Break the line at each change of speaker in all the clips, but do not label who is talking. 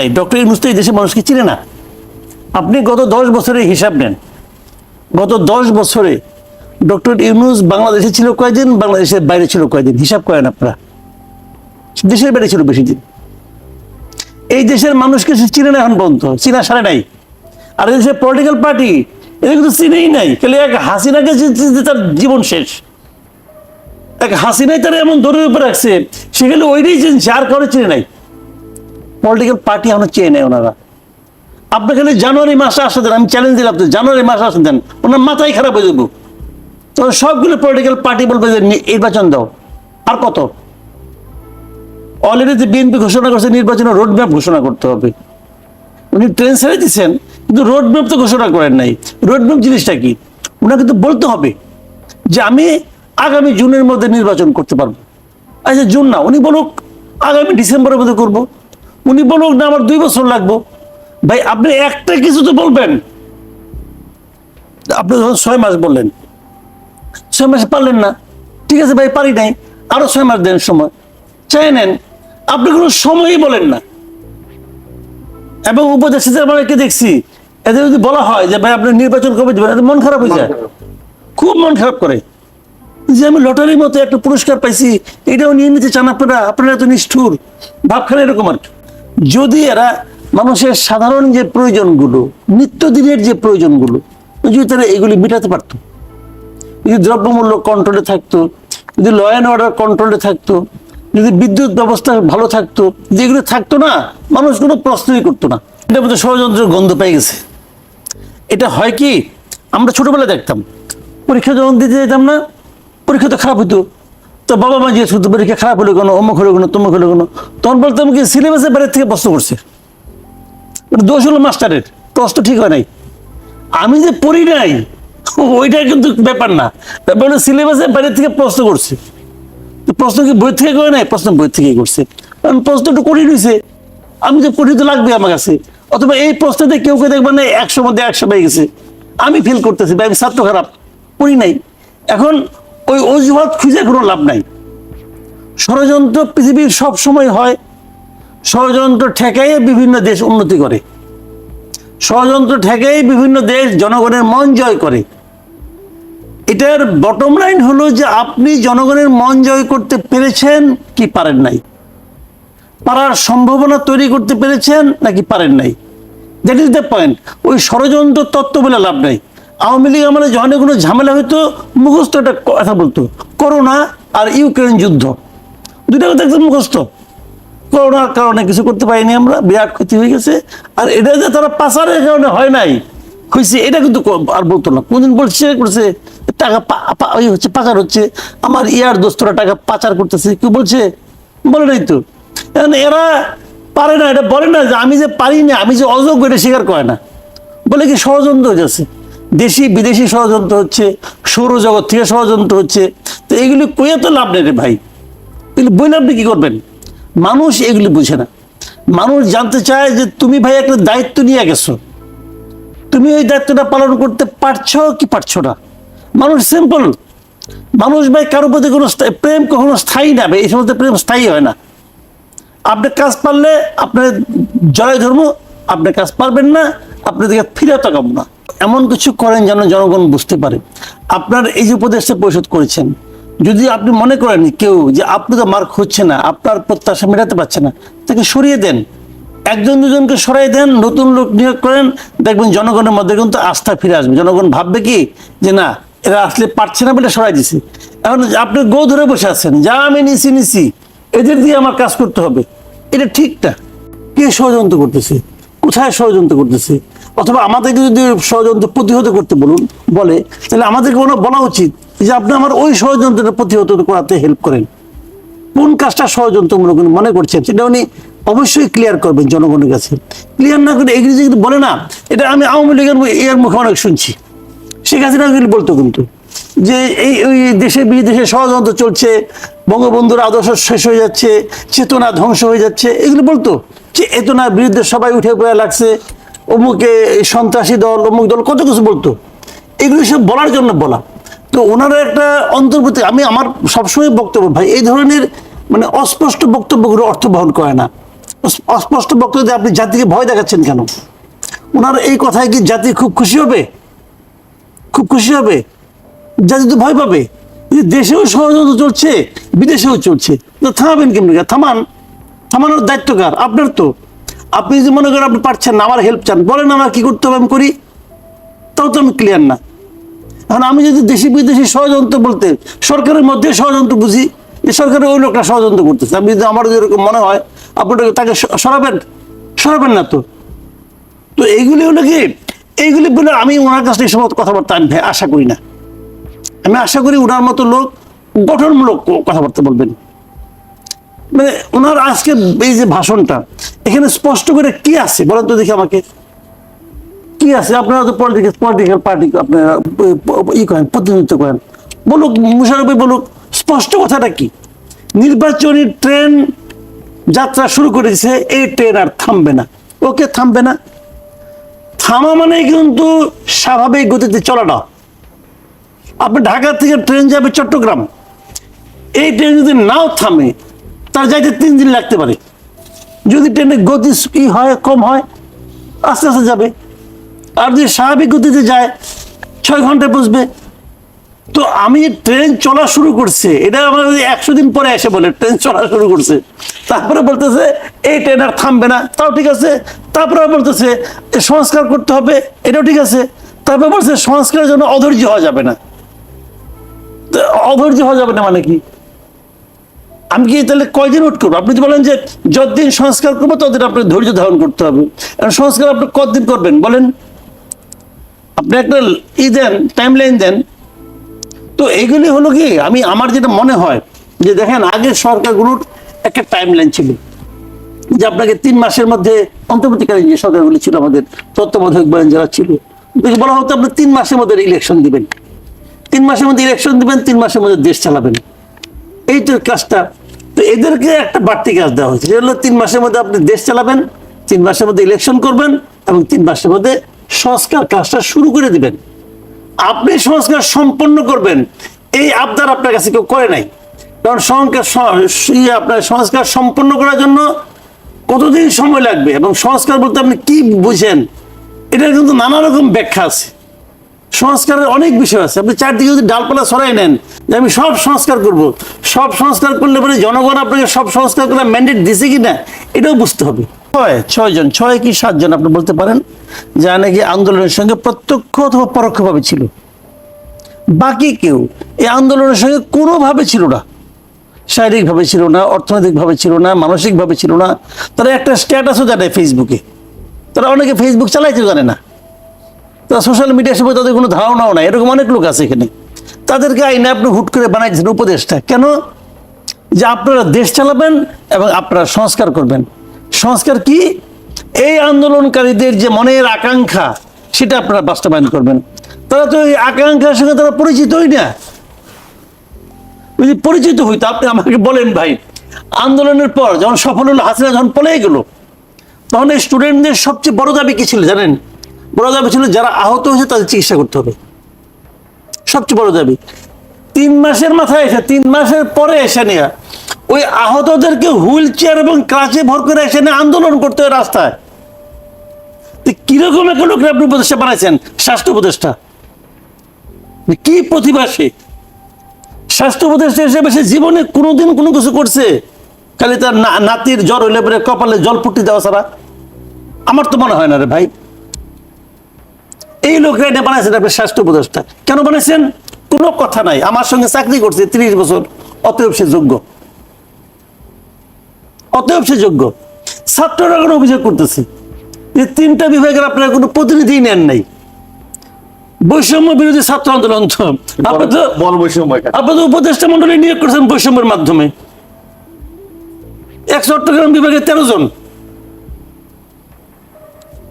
নাই। ডক্টর ইউনুস তো এই দেশের মানুষকে চিনে না। আপনি গত দশ বছরের হিসাব নেন। গত দশ বছরে ডক্টর ইউনুস বাংলাদেশে ছিল কয়দিন, বাংলাদেশের বাইরে ছিল কয়দিন? হিসাব করেন আপনারা। দেশের বাইরে ছিল বেশি দিন। এই দেশের মানুষকে সে চিনে না এখন পর্যন্ত। চিনা সারে নাই। আর এই দেশের পলিটিক্যাল পার্টি এদের কিন্তু চিনেই নাই। কেলে এক হাসিনাকে তার জীবন শেষ। এক হাসিনাই তারা এমন দৌড়ের উপরে রাখছে। সেখানে ওইটাই চিনছে আর কারও চিনে নাই। পলিটিক্যাল পার্টি এখনও চেয়ে নেই ওনারা। আপনি খালি জানুয়ারি মাসে আসতে দেন, আমি চ্যালেঞ্জ দিলাম তো, জানুয়ারি মাসে আসতে দেন, ওনার মাথায় খারাপ হয়ে যাব। তো সবগুলো পলিটিক্যাল পার্টি বলবে যে নির্বাচন দাও। আর কত? অলরেডি যে বিএনপি ঘোষণা করছে নির্বাচনের রোড ম্যাপ ঘোষণা করতে হবে। উনি ট্রেন ছেড়ে দিচ্ছেন কিন্তু রোড ম্যাপ তো ঘোষণা করেন নাই। রোড ম্যাপ জিনিসটা কি? ওনাকে কিন্তু বলতে হবে যে, আমি আগামী জুনের মধ্যে নির্বাচন করতে পারব। আচ্ছা জুন না, উনি বলুক, আগামী ডিসেম্বরের মধ্যে করব। উনি বলুক না, আমার দুই বছর লাগবো। ভাই, আপনি একটা কিছু তো বলবেন। আপনি যখন ছয় মাস বললেন, ছয় মাসে পারলেন না। ঠিক আছে ভাই, পারি নাই। আরও ছয় মাস দেন সময়। চাই নেন, আপনি কোনো সময়ই বলেন না। এবং উপদেষ্টাদের আমাকে দেখছি? এদের যদি বলা হয় যে, ভাই, আপনি নির্বাচন কবে দেবেন মন খারাপ হয়ে যায়। খুব মন খারাপ করে। যে আমি লটারির মতো একটা পুরস্কার পাইছি, এটাও নিয়ে নিতে চান আপনারা? আপনারা তো নিষ্ঠুর। ভাবখানে এরকম আর কি। যদি এরা মানুষের সাধারণ যে প্রয়োজনগুলো, নিত্যদিনের যে প্রয়োজনগুলো, যদি তারা এগুলি মেটাতে পারতো, যদি দ্রব্যমূল্য কন্ট্রোলে থাকতো, যদি ল অ্যান্ড অর্ডার কন্ট্রোলে থাকতো, যদি বিদ্যুৎ ব্যবস্থা ভালো থাকতো যেগুলো থাকতো না, মানুষ কোনো প্রশ্নই করতো না। এটা মধ্যে ষড়যন্ত্রের গন্ধ পেয়ে গেছে। এটা হয় কি? আমরা ছোটবেলায় দেখতাম, পরীক্ষা যখন দিতে যেতাম না, পরীক্ষা তো খারাপ হতো তো বাবা মা জিজ্ঞেস করতো পরীক্ষা খারাপ হলো কেন, অমুক হলো কেন, তমুক হলো কেন। তখন বলতাম কি সিলেবাসের বাইরে থেকে প্রশ্ন করছে? মানে দোষ হলো মাস্টারের, প্রশ্ন ঠিক হয় নাই। আমি যে পড়ি নাই ওইটা কিন্তু ব্যাপার না। ব্যাপার হলো সিলেবাসের বাইরে থেকে প্রশ্ন করছে। প্রশ্ন কি বই থেকে করে নাই? প্রশ্ন বই থেকেই করছে। কারণ প্রশ্ন একটু কঠিন হয়েছে আমি যে কঠিন তো লাগবে আমার কাছে। অথবা এই প্রশ্নতে কেউ কেউ দেখবেন না, একশো মধ্যে একশো পেয়ে গেছে। আমি ফিল করতেছি বা আমি ছাত্র খারাপ, পড়ি নাই। এখন ওই অজুহাত খুঁজে কোনো লাভ নাই। ষড়যন্ত্র পৃথিবীর সব সময় হয়, ষড়যন্ত্র ঠেকাইয়ে বিভিন্ন দেশ উন্নতি করে। ষড়যন্ত্র ঠেকাই বিভিন্ন দেশ জনগণের মন জয় করে। এটার বটম লাইন হলো যে আপনি জনগণের মন জয় করতে পেরেছেন কি পারেন নাই? পারার সম্ভাবনা তৈরি করতে পেরেছেন নাকি পারেন নাই? দ্যাট ইজ দ্য পয়েন্ট ওই ষড়যন্ত্র তত্ত্ব বলে লাভ নাই। আওয়ামী লীগ আমাদের যখন কোনো ঝামেলা হইতো, মুখস্থ একটা কথা বলতো। করোনা আর ইউক্রেন যুদ্ধ। দুইটা কথা একদম মুখস্থ। করোনার কারণে কিছু করতে পারিনি আমরা, বিরাট ক্ষতি হয়ে গেছে। আর এটা যে তারা পাচারের কারণে হয় নাই হয়েছে এটা কিন্তু আর বলতো না। কোনদিন বলছে করছে টাকা ওই হচ্ছে, পাচার হচ্ছে। আমার ইয়ার দোস্তরা টাকা পাচার করতেছে। কেউ বলছে, বলে নাই তো। এখন এরা পারে না, এটা বলে না যে আমি যে পারি না, আমি যে অযোগ্য, এটা স্বীকার করে না। বলে কি ষড়যন্ত্র হয়ে যাচ্ছে দেশি, বিদেশি ষড়যন্ত্র হচ্ছে, সৌরজগৎ থেকে ষড়যন্ত্র হচ্ছে। তো এগুলি কইয়া তো লাভ নেই রে ভাই। এগুলি বইলে আপনি কী করবেন? মানুষ এগুলি বুঝে না। মানুষ জানতে চায় যে তুমি ভাই একটা দায়িত্ব নিয়ে গেছো। তুমি ওই দায়িত্বটা পালন করতে পারছ কি পারছ না? মানুষ সিম্পল মানুষ ভাই কারোর প্রতি কোনো প্রেম কখনো স্থায়ী না এই সমস্ত প্রেম স্থায়ী হয় না। আপনি কাজ পারলে আপনার জয় ধর্ম আপনি কাজ পারবেন না আপনি দিকে ফিরে তাকাবো না। এমন কিছু করেন যেন জনগণ বুঝতে পারে। আপনার এই যে উপদেশটা পরিশোধ করেছেন, যদি আপনি মনে করেন কেউ যে আপনি তো মার্ক হচ্ছে না, আপনার প্রত্যাশা মেটাতে পারছে না, তাকে সরিয়ে দেন। একজন দুজনকে সরাই দেন, নতুন লোক নিয়োগ করেন, দেখবেন জনগণের মধ্যে কিন্তু আস্থা ফিরে আসবে। জনগণ ভাববে কি যে না, এরা আসলে পারছে না বলে সরাই দিছে। এখন আপনি গো ধরে বসে আছেন, যা আমি নিছি নিছি, এদের দিয়ে আমার কাজ করতে হবে। এটা ঠিকটা কে ষড়যন্ত্র করতেছে? কোথায় ষড়যন্ত্র করতেছে? অথবা আমাদেরকে যদি ষড়যন্ত্র প্রতিহত করতে বলুন, বলে, তাহলে আমাদেরকে কোনো বলা উচিত যে আপনি আমার ওই ষড়যন্ত্রটা প্রতিহত করাতে হেল্প করেন। কোন কাজটা ষড়যন্ত্রমূলক মনে করছেন, সেটা উনি অবশ্যই ক্লিয়ার করবেন জনগণের কাছে। ক্লিয়ার না করে এগুলি যদি বলে না, এটা আমি আওয়ামী লীগের এর মুখে অনেক শুনছি। শেখ হাসিনা বলতো কিন্তু। যে এই, ওই দেশে বিদেশে ষড়যন্ত্র চলছে, বঙ্গবন্ধুর আদর্শ শেষ হয়ে যাচ্ছে, চেতনা ধ্বংস হয়ে যাচ্ছে, এগুলো বলতো যে চেতনার বিরুদ্ধে সবাই উঠে পড়ে লাগছে, অমুকে সন্ত্রাসী দল, অমুক দল, কত কিছু বলতো। এগুলো সব বলার জন্য বলা। তো ওনারা একটা অন্তর্ভুক্তি, আমি আমার সবসময় বক্তব্য, ভাই, এই ধরনের মানে অস্পষ্ট বক্তব্যগুলো অর্থ বহন করে না। অস্পষ্ট বক্তব্য আপনি জাতিকে ভয় দেখাচ্ছেন কেন? ওনার এই কথায় কি জাতি খুব খুশি হবে? খুব খুশি হবে? জাতি তো ভয় পাবে। যে দেশেও ষড়যন্ত্র চলছে, বিদেশেও চলছে। থামাবেন কেমনি থামান। থামানোর দায়িত্ব কার? আপনার তো। আপনি যদি মনে করেন আপনি পারছেন না, আমার হেল্প চান, বলেন আমার কি করতে হবে, আমি করি। তাও তো আমি ক্লিয়ার না। এখন আমি যদি দেশি বিদেশি ষড়যন্ত্র বলতে, সরকারের মধ্যে ষড়যন্ত্র বুঝি, যে সরকারের ওই লোকটা ষড়যন্ত্র করতেছে। আমি যদি আমার যদি মনে হয় আপনি তাকে সরাবেন। সরাবেন না তো। তো এইগুলি হলো কি? এইগুলি বলে আমি ওনার কাছে এই সমস্ত কথাবার্তা আমি আশা করি না। আমি আশা করি ওনার মতো লোক গঠনমূলক কথাবার্তা বলবেন। মানে ওনার আজকে এই যে ভাষণটা, এখানে স্পষ্ট করে কি আছে? বলেন তো দেখি আমাকে। কি আছে? আপনারা তো পলিটিক্যাল পলিটিক্যাল পার্টি আপনারা, ই করেন, প্রতিনিধিত্ব করেন। বলুক, মুশারফি বলুক, স্পষ্ট কথাটা কি? নির্বাচনী ট্রেন যাত্রা শুরু করেছে এই ট্রেন আর থামবে না। ওকে, থামবে না। থামা মানে কিন্তু স্বাভাবিক গতিতে চলাটা আপনি ঢাকা থেকে ট্রেন যাবে চট্টগ্রাম। এই ট্রেন যদি নাও থামে, তার যাইতে তিন দিন লাগতে পারে। যদি ট্রেনের গতি ই হয়, কম হয়, আস্তে আস্তে যাবে। আর যদি স্বাভাবিক গতিতে যায়, ছয় ঘন্টায় বসবে তো আমি ট্রেন চলা শুরু করছে, এটা আমরা একশো দিন পরে এসে বলে, ট্রেন চলা শুরু করছে, তারপরে বলতেছে, এই ট্রেন আর থামবে না। তাও ঠিক আছে। তারপরে বলতেছে সংস্কার করতে হবে। এটাও ঠিক আছে। তারপরে বলছে, সংস্কারের জন্য অধৈর্য হওয়া যাবে না। অধৈর্য হওয়া যাবে না মানে কি? আমি কি তাহলে কয়দিন উঠ করব? আপনি তো বলেন যে যতদিন সংস্কার করব, ততদিন আপনার ধৈর্য ধারণ করতে হবে। সংস্কার আপনি কতদিন করবেন? বলেন। আপনি একটা ই দেন টাইম লাইন দেন। তো এইগুলি হলো কি? আমি, আমার যেটা মনে হয় যে দেখেন, আগের সরকারগুলোর একটা টাইম লাইন ছিল। যে আপনাকে তিন মাসের মধ্যে অন্তর্বর্তীকালীন যে সরকারগুলি ছিল আমাদের, তত্ত্বাবধায়ক বলেন যারা ছিল বলা হতো আপনি তিন মাসের মধ্যে ইলেকশন দিবেন। তিন মাসের মধ্যে ইলেকশন দিবেন, তিন মাসের মধ্যে দেশ চালাবেন। এই তো কাজটা। তো এদেরকে একটা বাড়তি কাজ দেওয়া হয়েছে। হলো তিন মাসের মধ্যে আপনি দেশ চালাবেন, তিন মাসের মধ্যে ইলেকশন করবেন এবং তিন মাসের মধ্যে সংস্কার কাজটা শুরু করে দিবেন। আপনি সংস্কার সম্পন্ন করবেন, এই আবদার আপনার কাছে কেউ করে নাই। কারণ সংস্কার ইয়ে আপনার সংস্কার সম্পন্ন করার জন্য কতদিন সময় লাগবে এবং সংস্কার বলতে আপনি কি বুঝেন? এটার কিন্তু নানা রকম ব্যাখ্যা আছে। সংস্কারের অনেক বিষয় আছে। আপনি চারদিকে যদি ডালপালা সরাই নেন, যে আমি সব সংস্কার করব। সব সংস্কার করলে পরে জনগণ আপনাকে সব সংস্কার করার ম্যান্ডেট দিছে কি না, এটাও বুঝতে হবে। ছয় ছয় জন, ছয় কি সাতজন আপনি বলতে পারেন যা নাকি আন্দোলনের সঙ্গে প্রত্যক্ষ অথবা পরোক্ষভাবে ছিল। বাকি কেউ এই আন্দোলনের সঙ্গে কোনোভাবে ছিল না। শারীরিকভাবে ছিল না, অর্থনৈতিকভাবে ছিল না, মানসিকভাবে ছিল না। তারা একটা স্ট্যাটাসও জানে ফেসবুকে তারা অনেকে ফেসবুক চালাইতে জানে না। তারা সোশ্যাল মিডিয়ার সম্পর্কে তাদের কোনো ধারণাও নাই। এরকম অনেক লোক আছে এখানে। তাদেরকে আইনে আপনি হুট করে বানাইছেন উপদেশটা। কেন? যে আপনারা দেশ চালাবেন এবং আপনারা সংস্কার করবেন। সংস্কার কি? এই আন্দোলনকারীদের যে মনের আকাঙ্ক্ষা, সেটা আপনারা বাস্তবায়ন করবেন। তারা তো এই আকাঙ্ক্ষার সঙ্গে তারা পরিচিতই না। যদি পরিচিত হইতো, আপনি আমাকে বলেন ভাই, আন্দোলনের পর যখন সফল হলো হাসিনা যখন পলেই গেল, তখন এই স্টুডেন্টদের সবচেয়ে বড় দাবি কি ছিল জানেন? বড় দাবি ছিল, যারা আহত হয়েছে তাদের চিকিৎসা করতে হবে। সবচেয়ে বড় দাবি তিন মাসের মাথায় এসে, তিন মাসের পরে এসে নিয়ে, ওই আহতদেরকে হুইল চেয়ার এবং ক্রাচে ভর করে এসে নিয়ে আন্দোলন করতে হয় রাস্তায়। কীরকম একটা লোকের আপনি উপদেষ্টা বানাইছেন? স্বাস্থ্য উপদেষ্টা। কি প্রতিভা স্বাস্থ্য উপদেষ্টা হিসেবে সে জীবনে কোনোদিন কোনো কিছু করছে। খালি তার নাতির জ্বর হইলে পরে কপালে জল ফুটি দেওয়া ছাড়া। আমার তো মনে হয় না রে ভাই। এই লোকরা এটা বানাইছেন আপনি স্বাস্থ্য উপদেষ্টা। কেন বানাইছেন? কোনো কথা নাই। আমার সঙ্গে চাকরি করছে ত্রিশ বছর। অতএব সে যোগ্য। অতএব সে যোগ্য। ছাত্ররা কোনো অভিযোগ করতেছে। যে তিনটা বিভাগের আপনারা কোনো প্রতিনিধি নেন নাই। বৈষম্য বিরোধী ছাত্র আন্দোলন তো। আপনি তো
বৈষম্য
আপনি তো উপদেষ্টা মন্ডলী নিয়োগ করেছেন বৈষম্যের মাধ্যমে। এক চট্টগ্রাম বিভাগে তেরো জন।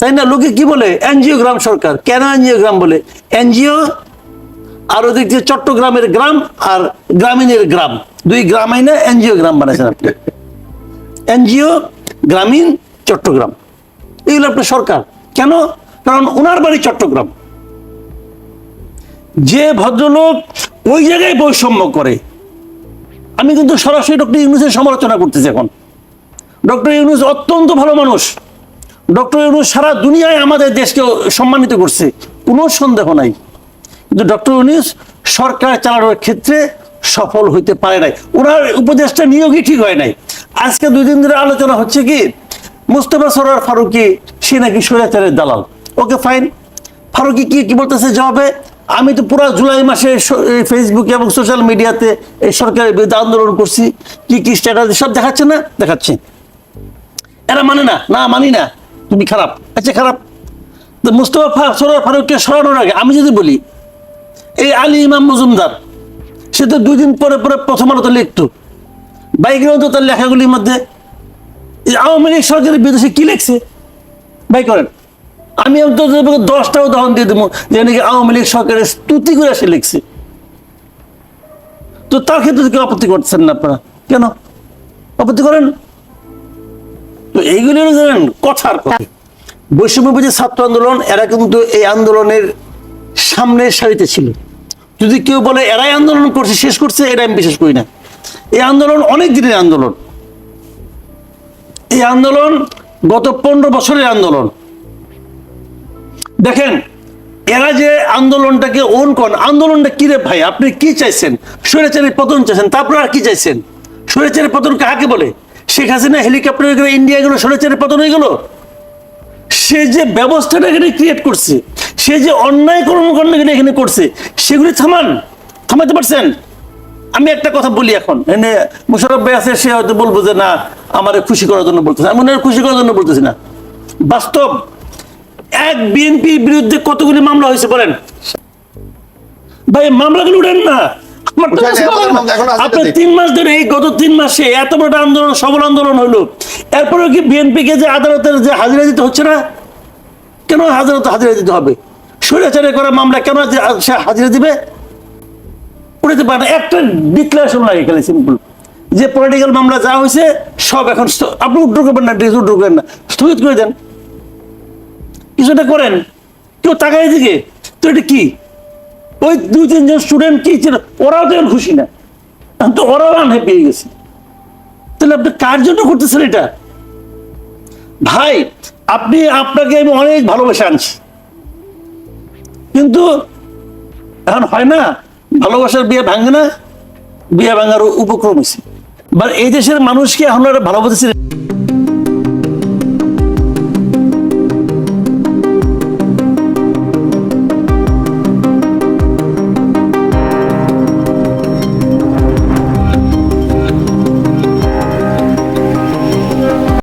তাই না? লোকে কি বলে? এনজিও গ্রাম সরকার। কেন এনজিও গ্রাম বলে? এনজিও আর ওদিক দিয়ে চট্টগ্রামের গ্রাম আর গ্রামীণের গ্রাম। দুই গ্রাম আইনে এনজিও গ্রাম বানাইছেন আপনি। এনজিও, গ্রামীণ, চট্টগ্রাম। এগুলো আপনার সরকার। কেন? কারণ ওনার বাড়ি চট্টগ্রাম। যে ভদ্রলোক ওই জায়গায় বৈষম্য করে। আমি কিন্তু সরাসরি ডক্টর ইউনুসের সমালোচনা করতেছি এখন। ডক্টর ইউনুস অত্যন্ত ভালো মানুষ। ডক্টর ইউনুস সারা দুনিয়ায় আমাদের দেশকে সম্মানিত করছে। কোনো সন্দেহ নাই। কিন্তু ডক্টর ইউনুস সরকার চালানোর ক্ষেত্রে সফল হইতে পারে নাই। ওনার উপদেশটা নিয়োগই ঠিক হয় নাই। আজকে দুই দিন ধরে আলোচনা হচ্ছে কি, মুস্তফা সরার ফারুকি, সে নাকি স্বৈরাচারের দালাল। Okay fine. ফারুকি কি কি বলতেছে জবাবে? আমি তো পুরো জুলাই মাসে ফেসবুকে এবং সোশ্যাল মিডিয়াতে এই সরকারের বিরুদ্ধে আন্দোলন করছি। কি কি স্ট্যাটাস সব দেখাচ্ছে না? দেখাচ্ছে। এরা মানে না? না, মানি না। তুমি খারাপ। আচ্ছা খারাপ। মুস্তফা সরোয়ার ফারুককে সরানোর আগে আমি যদি বলি, এই আলী ইমাম মজুমদার, সে তো দুই দিন পরে পরে প্রথম আলোতে লিখতো। বাইকের তো তার লেখাগুলির মধ্যে আওয়ামী লীগ সরকারের বিদেশে কি লিখছে? ভাই করেন, আমি অন্তত দশটা উদাহরণ দিয়ে দেবো, যে নাকি আওয়ামী লীগ সরকারের স্তুতি করে সে লিখছে। তো তার ক্ষেত্রে কেউ আপত্তি করছেন না আপনারা। কেন? আপত্তি করেন? তো এইগুলি হলো জানেন কথার কথা। বৈষম্যবিধি ছাত্র আন্দোলন, এরা কিন্তু এই আন্দোলনের সামনের সারিতে ছিল। যদি কেউ বলে, এরাই আন্দোলন করছে, শেষ করছে, এটা আমি বিশ্বাস করি না। এই আন্দোলন অনেক দিনের আন্দোলন। এই আন্দোলন গত পনেরো বছরের আন্দোলন। দেখেন, এরা যে আন্দোলনটাকে ওন করেন, আন্দোলনটা কি রে ভাই? আপনি কি চাইছেন? স্বৈরাচারের পতন চাইছেন, তারপর আর কি চাইছেন? স্বৈরাচারের পতন কাকে বলে? শেখ হাসিনা হেলিকপ্টারে গেলে ইন্ডিয়া গেলো স্বৈরাচারের পতন হয়ে গেল। সে যে ব্যবস্থাটা এখানে ক্রিয়েট করছে, সে যে অন্যায় কর্মকাণ্ড এখানে এখানে করছে, সেগুলি থামান থামাতে পারছেন? আমি একটা কথা বলি এখন। এনে মুশারফ ভাই আছে, সে হয়তো বলব যে না, আমার খুশি করার জন্য বলতেছে। আমি ওনার খুশি করার জন্য বলতেছি না। বাস্তব, এক বিএনপির বিরুদ্ধে কতগুলি মামলা হয়েছে বলেন? ভাই, মামলাগুলো উঠেন না। আপনার তিন মাস ধরে এই গত তিন মাসে এত বড় আন্দোলন সবল আন্দোলন হলো। এরপরে কি বিএনপি কে যে আদালতের যে হাজিরা দিতে হচ্ছে না? কেন আদালতে হাজিরা দিতে হবে? স্বৈরাচারে করা মামলা কেন সে হাজিরা দিবে? পারে না একটা ডিক্লারেশন লাগে খালি সিম্পল যে পলিটিক্যাল মামলা যা হয়েছে সব এখন আপনি করবেন না করবেন না। স্থগিত করে দেন। কিছুটা করেন। কেউ তাকায় দিকে তো এটা কি? ওই দুই, তিনজন স্টুডেন্ট কি ছিল? ওরাও তো খুশি না। তো ওরাও আনহ্যাপি পেয়ে গেছে। তাহলে আপনি কার জন্য করতেছেন এটা? ভাই, আপনি, আপনাকে আমি অনেক ভালোবাসা আনছি। কিন্তু এখন হয় না, ভালোবাসার বিয়ে ভাঙে না, বিয়ে ভাঙার উপক্রম হয়েছে। বা এই দেশের মানুষকে এখন ভালোবাসে